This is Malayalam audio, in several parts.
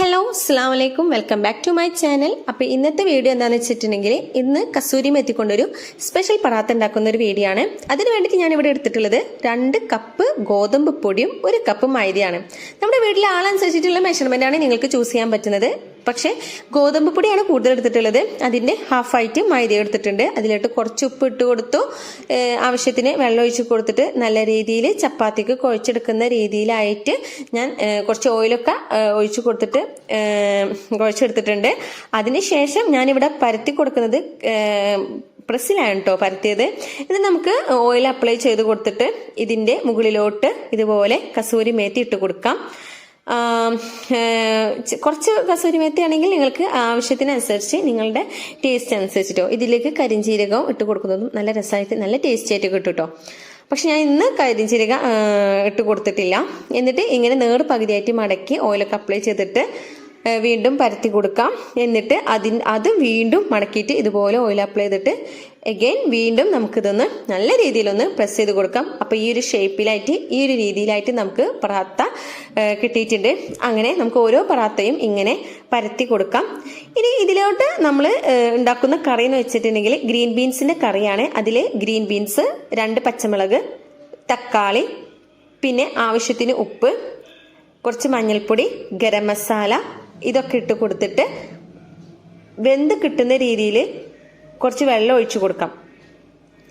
ഹലോ അസ്സാം വലൈക്കും welcome back to my channel അപ്പോൾ ഇന്നത്തെ വീഡിയോ എന്താണെന്ന് വെച്ചിട്ടുണ്ടെങ്കിൽ ഇന്ന് കസൂരി മെത്തിക്കൊണ്ടൊരു സ്പെഷ്യൽ പറാത്ത ഉണ്ടാക്കുന്ന ഒരു വീഡിയോ ആണ്. അതിന് വേണ്ടിയിട്ട് ഞാൻ ഇവിടെ എടുത്തിട്ടുള്ളത് രണ്ട് കപ്പ് ഗോതമ്പ് പൊടിയും ഒരു കപ്പ് മൈദയാണ് നമ്മുടെ വീട്ടിലെ ആളനുസരിച്ചിട്ടുള്ള മെഷർമെന്റ് ആണ് നിങ്ങൾക്ക് ചൂസ് ചെയ്യാൻ പറ്റുന്നത്. പക്ഷേ ഗോതമ്പ് പൊടിയാണ് കൂടുതൽ എടുത്തിട്ടുള്ളത്. അതിന്റെ ഹാഫായിട്ട് മൈദ എടുത്തിട്ടുണ്ട്. അതിലോട്ട് കുറച്ച് ഉപ്പ് ഇട്ട് കൊടുത്തു ആവശ്യത്തിന് വെള്ളം ഒഴിച്ച് കൊടുത്തിട്ട് നല്ല രീതിയിൽ ചപ്പാത്തിക്ക് കുഴച്ചെടുക്കുന്ന രീതിയിലായിട്ട് ഞാൻ കുറച്ച് ഓയിലൊക്കെ ഒഴിച്ച് കൊടുത്തിട്ട് കുഴച്ചെടുത്തിട്ടുണ്ട്. അതിനുശേഷം ഞാനിവിടെ പരത്തി കൊടുക്കുന്നത് പ്രസ്സിലാണ് കേട്ടോ പരത്തിയത്. ഇത് നമുക്ക് ഓയിൽ അപ്ലൈ ചെയ്ത് കൊടുത്തിട്ട് ഇതിന്റെ മുകളിലോട്ട് ഇതുപോലെ കസൂരി മേത്തി ഇട്ട് കൊടുക്കാം. കുറച്ച് കസൂരി മേത്തി ആണെങ്കിൽ നിങ്ങൾക്ക് ആവശ്യത്തിനനുസരിച്ച് നിങ്ങളുടെ ടേസ്റ്റ് അനുസരിച്ചിട്ടോ ഇതിലേക്ക് കരിഞ്ചീരകവും ഇട്ട് കൊടുക്കുന്നതും നല്ല രസമായിട്ട് നല്ല ടേസ്റ്റി ആയിട്ട് കിട്ടും കേട്ടോ പക്ഷെ ഞാൻ ഇന്ന് കരിഞ്ചീരക ഇട്ട് കൊടുത്തിട്ടില്ല. എന്നിട്ട് ഇങ്ങനെ നേർ പകുതിയായിട്ട് മടക്കി ഓയിലൊക്കെ അപ്ലൈ ചെയ്തിട്ട് വീണ്ടും പരത്തി കൊടുക്കാം. എന്നിട്ട് അതിൻ അത് വീണ്ടും മടക്കിയിട്ട് ഇതുപോലെ ഓയിൽ അപ്ലൈ ചെയ്തിട്ട് എഗെയിൻ വീണ്ടും നമുക്കിതൊന്ന് നല്ല രീതിയിലൊന്ന് പ്രസ് ചെയ്ത് കൊടുക്കാം. അപ്പോൾ ഈ ഒരു ഷേപ്പിലായിട്ട് ഈ ഒരു രീതിയിലായിട്ട് നമുക്ക് പറാത്ത കിട്ടിയിട്ടുണ്ട്. അങ്ങനെ നമുക്ക് ഓരോ പറാത്തയും ഇങ്ങനെ പരത്തി കൊടുക്കാം. ഇനി ഇതിലോട്ട് നമ്മൾ ഉണ്ടാക്കുന്ന കറി എന്ന് വെച്ചിട്ടുണ്ടെങ്കിൽ ഗ്രീൻ ബീൻസിന്റെ കറിയാണ്. അതിൽ ഗ്രീൻ ബീൻസ് രണ്ട് പച്ചമുളക് തക്കാളി പിന്നെ ആവശ്യത്തിന് ഉപ്പ് കുറച്ച് മഞ്ഞൾപ്പൊടി ഗരം മസാല ഇതൊക്കെ ഇട്ട് കൊടുത്തിട്ട് വെന്ത് കിട്ടുന്ന രീതിയിൽ കുറച്ച് വെള്ളം ഒഴിച്ചു കൊടുക്കാം.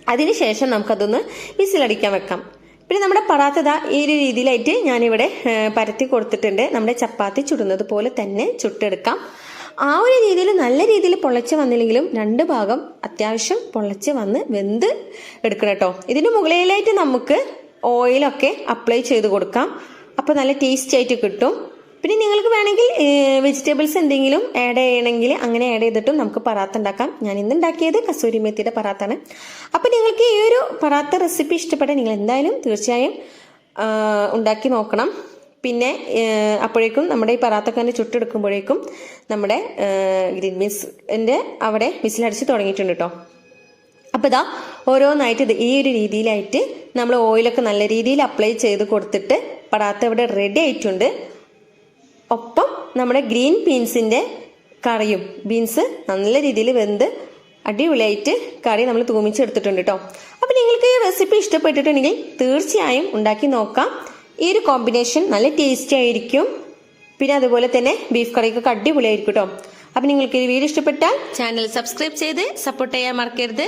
അതിനുശേഷം നമുക്കതൊന്ന് വിസിലടിക്കാൻ വെക്കാം. പിന്നെ നമ്മുടെ പറാത്തത ഈ ഒരു രീതിയിലായിട്ട് ഞാനിവിടെ പരത്തി കൊടുത്തിട്ടുണ്ട്. നമ്മുടെ ചപ്പാത്തി ചുടുന്നത് പോലെ തന്നെ ചുട്ടെടുക്കാം. ആ ഒരു രീതിയിൽ നല്ല രീതിയിൽ പൊള്ളച്ച് വന്നില്ലെങ്കിലും രണ്ട് ഭാഗം അത്യാവശ്യം പൊള്ളച്ച് വന്ന് വെന്ത് എടുക്കണം കേട്ടോ. ഇതിന് മുകളിലായിട്ട് നമുക്ക് ഓയിലൊക്കെ അപ്ലൈ ചെയ്ത് കൊടുക്കാം. അപ്പോൾ നല്ല ടേസ്റ്റ് ആയിട്ട് കിട്ടും. പിന്നെ നിങ്ങൾക്ക് വേണമെങ്കിൽ വെജിറ്റബിൾസ് എന്തെങ്കിലും ആഡ് ചെയ്യണമെങ്കിൽ അങ്ങനെ ആഡ് ചെയ്തിട്ടും നമുക്ക് പറാത്ത ഉണ്ടാക്കാം. ഞാൻ ഇന്ന് ഉണ്ടാക്കിയത് കസൂരി മെത്തിയുടെ പറാത്താണ്. അപ്പോൾ നിങ്ങൾക്ക് ഈ ഒരു പറാത്ത റെസിപ്പി ഇഷ്ടപ്പെട്ട നിങ്ങൾ എന്തായാലും തീർച്ചയായും ഉണ്ടാക്കി നോക്കണം. പിന്നെ അപ്പോഴേക്കും നമ്മുടെ ഈ പറാത്തക്കാരനെ ചുട്ടെടുക്കുമ്പോഴേക്കും നമ്മുടെ ഗ്രീൻ ബീൻസിന്റെ അവിടെ വിസിലടിച്ച് തുടങ്ങിയിട്ടുണ്ട് കേട്ടോ അപ്പോൾ ഇതാ ഓരോന്നായിട്ട് ഇത് ഈ ഒരു രീതിയിലായിട്ട് നമ്മൾ ഓയിലൊക്കെ നല്ല രീതിയിൽ അപ്ലൈ ചെയ്ത് കൊടുത്തിട്ട് പറാത്ത ഇവിടെ റെഡി ആയിട്ടുണ്ട്. നമ്മുടെ ഗ്രീൻ ബീൻസിന്റെ കറിയും. ബീൻസ് നല്ല രീതിയിൽ വെന്ത് അടിപൊളിയായിട്ട് കറി നമ്മൾ തൂമിച്ചെടുത്തിട്ടുണ്ട് കേട്ടോ അപ്പോൾ നിങ്ങൾക്ക് ഈ റെസിപ്പി ഇഷ്ടപ്പെട്ടിട്ടുണ്ടെങ്കിൽ തീർച്ചയായും ഉണ്ടാക്കി നോക്കാം. ഈ ഒരു കോമ്പിനേഷൻ നല്ല ടേസ്റ്റി ആയിരിക്കും. പിന്നെ അതുപോലെ തന്നെ ബീഫ് കറിയൊക്കെ അടിപൊളിയായിരിക്കും കേട്ടോ അപ്പം നിങ്ങൾക്ക് ഈ വീഡിയോ ഇഷ്ടപ്പെട്ടാൽ ചാനൽ സബ്സ്ക്രൈബ് ചെയ്ത് സപ്പോർട്ട് ചെയ്യാൻ മറക്കരുത്.